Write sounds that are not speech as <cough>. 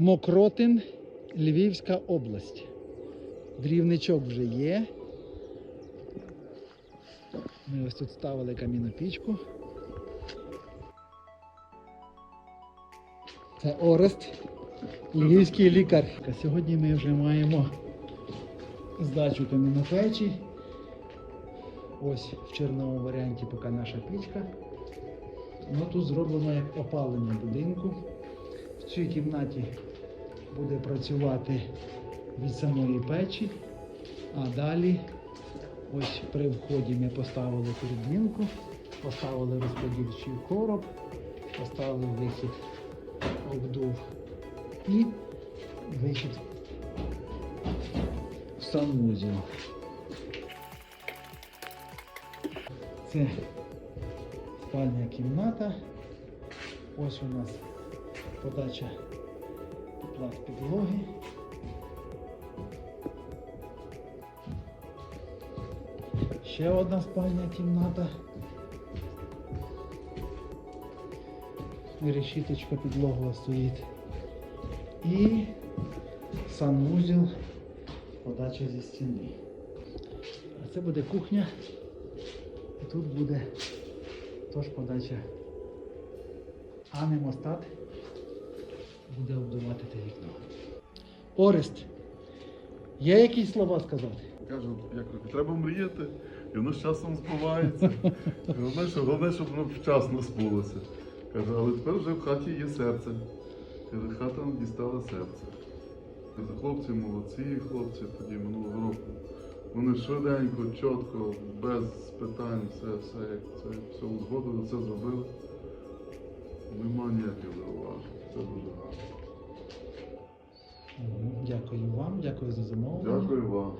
Мокротин, Львівська область. Дрівничок вже є. Ми ось тут ставили кам'яну пічку. Це Орест, львівський лікар. Сьогодні ми вже маємо здачу камінопечі. Ось в чорному варіанті поки наша пічка. Ну, тут зроблено як опалення будинку. В цій кімнаті буде працювати від самої печі, а далі ось при вході ми поставили передмінку, поставили розподільчий короб, поставили вихід обдув і вихід в санвузол. Це спальня кімната. Ось у нас подача тепла з підлоги. Ще одна спальня кімната. Решіточка підлогова стоїть. І санвузел, подача зі стіни. А це буде кухня. І тут буде теж подача. А немостат буде обдувати те вікно. Орест, є якісь слова сказати? Кажу, як треба мріяти, і воно з часом збувається. <laughs> Головне, що, головне, щоб воно вчасно збулося. Каже, але тепер вже в хаті є серце. Каже, хата дістала серце. Каже, Хлопці молодці, хлопці тоді минулого року. Вони швиденько, чітко, без питань, все, все, як це все узгодили, все зробили. Нема ніяких зауважень. Дякую вам, дякую за замовлення. Дякую вам.